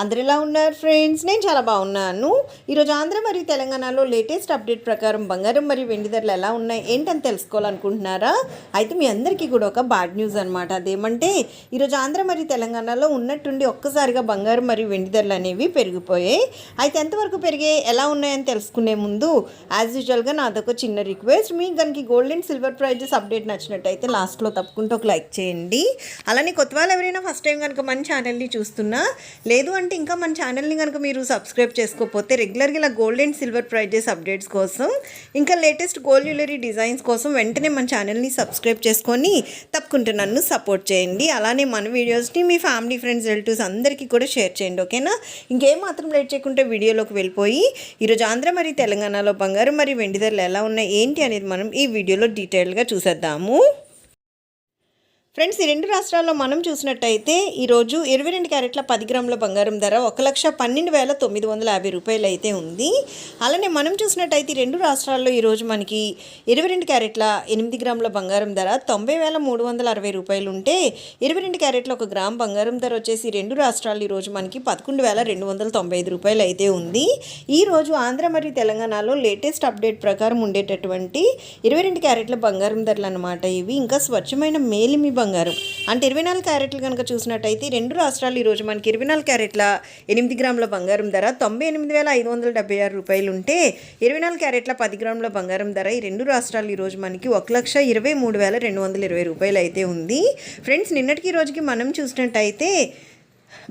అందరు ఎలా ఉన్నారు ఫ్రెండ్స్ నేను చాలా బాగున్నాను. ఈరోజు ఆంధ్ర మరియు తెలంగాణలో లేటెస్ట్ అప్డేట్ ప్రకారం బంగారం మరియు వెండి ధరలు ఎలా ఉన్నాయి ఏంటని తెలుసుకోవాలనుకుంటున్నారా? అయితే మీ అందరికీ కూడా ఒక బ్యాడ్ న్యూస్ అనమాట అదేమంటే ఈరోజు ఆంధ్ర మరియు తెలంగాణలో ఉన్నట్టుండి ఒక్కసారిగా బంగారం మరియు వెండి ధరలు అనేవి పెరిగిపోయాయి. అయితే ఎంతవరకు పెరిగాయి ఎలా ఉన్నాయని తెలుసుకునే ముందు యాజ్ యూజువల్గా నాదొక చిన్న రిక్వెస్ట్ మీకు కనుక gold and silver prices update నచ్చినట్టయితే లాస్ట్లో తప్పకుండా ఒక లైక్ చేయండి. అలానే కొత్త వాళ్ళు ఎవరైనా ఫస్ట్ టైం కనుక మన ఛానల్ని చూస్తున్నా లేదు అంటే అంటే ఇంకా మన ఛానల్ని కనుక మీరు సబ్స్క్రైబ్ చేసుకోకపోతే రెగ్యులర్గా ఇలా gold and silver prices updates కోసం ఇంకా లేటెస్ట్ గోల్డ్ జ్యువెలరీ డిజైన్స్ కోసం వెంటనే మన ఛానల్ని సబ్స్క్రైబ్ చేసుకొని తప్పకుండా నన్ను సపోర్ట్ చేయండి. అలానే మన వీడియోస్ని మీ ఫ్యామిలీ ఫ్రెండ్స్ రిలేటివ్స్ అందరికీ కూడా షేర్ చేయండి ఓకేనా ఇంకేం మాత్రం లేట్ చేయకుంటే వీడియోలోకి వెళ్ళిపోయి ఈరోజు ఆంధ్ర మరి తెలంగాణలో బంగారం మరి వెండి ధరలు ఎలా ఉన్నాయి ఏంటి అనేది మనం ఈ వీడియోలో డీటెయిల్గా చూసేద్దాము. ఫ్రెండ్స్ ఈ రెండు రాష్ట్రాల్లో మనం చూసినట్టయితే ఈరోజు ఇరవై రెండు క్యారెట్ల పది గ్రాముల బంగారం ధర ఒక లక్ష పన్నెండు వేల తొమ్మిది వందల యాభై రూపాయలు అయితే ఉంది. అలానే మనం చూసినట్టయితే ఈ రెండు రాష్ట్రాల్లో ఈరోజు మనకి ఇరవై రెండు క్యారెట్ల ఎనిమిది గ్రాముల బంగారం ధర తొంభై వేల మూడు వందల అరవై రూపాయలు ఉంటే ఇరవై రెండు క్యారెట్ల ఒక గ్రామ్ బంగారం ధర వచ్చేసి రెండు రాష్ట్రాలు ఈరోజు మనకి పదకొండు వేల రెండు వందల తొంభై ఐదు రూపాయలు అయితే ఉంది. ఈరోజు ఆంధ్ర మరియు తెలంగాణలో లేటెస్ట్ అప్డేట్ ప్రకారం ఉండేటటువంటి ఇరవై రెండు క్యారెట్ల బంగారం ధరలు అనమాట ఇవి. ఇంకా స్వచ్ఛమైన మేలిమి బంగారం బంగారం. అంటే ఇరవై నాలుగు క్యారెట్లు కనుక చూసినట్టయితే రెండు రాష్ట్రాలు ఈరోజు మనకి ఇరవై నాలుగు క్యారెట్ల ఎనిమిది గ్రాముల బంగారం ధర తొంభై ఎనిమిది వేల ఐదు వందల డెబ్బై ఆరు రూపాయలు ఉంటే ఇరవై నాలుగు క్యారెట్ల పది గ్రాముల బంగారం ధర ఈ రెండు రాష్ట్రాలు ఈరోజు మనకి ఒక లక్ష ఇరవై మూడు వేల రెండు వందల ఇరవై రూపాయలు అయితే ఉంది. ఫ్రెండ్స్ నిన్నటికి ఈ రోజుకి మనం చూసినట్టయితే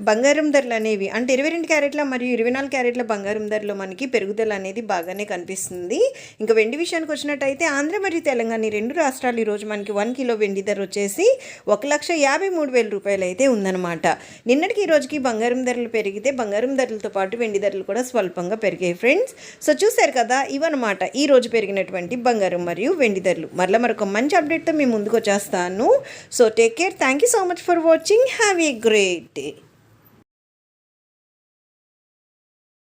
బంగారం ధరలు అనేవి అంటే ఇరవై రెండు క్యారెట్ల మరియు ఇరవై నాలుగు క్యారెట్ల బంగారం ధరలు మనకి పెరుగుదల అనేది బాగానే కనిపిస్తుంది. ఇంకా వెండి విషయానికి వచ్చినట్టయితే ఆంధ్ర మరియు తెలంగాణ రెండు రాష్ట్రాలు ఈరోజు మనకి వన్ కిలో వెండి ధర వచ్చేసి ఒక లక్ష యాభై మూడు వేల రూపాయలు అయితే ఉందన్నమాట. నిన్నటికి ఈ రోజుకి బంగారం ధరలు పెరిగితే బంగారం ధరలతో పాటు వెండి ధరలు కూడా స్వల్పంగా పెరిగాయి ఫ్రెండ్స్. సో చూశారు కదా ఇవన్నమాట. ఈ రోజు పెరిగినటువంటి బంగారం మరియు వెండి ధరలు. మరలా మరొక మంచి అప్డేట్తో మేము ముందుకు వచ్చేస్తాను. So take care. Thank you so much for watching. Have a great day.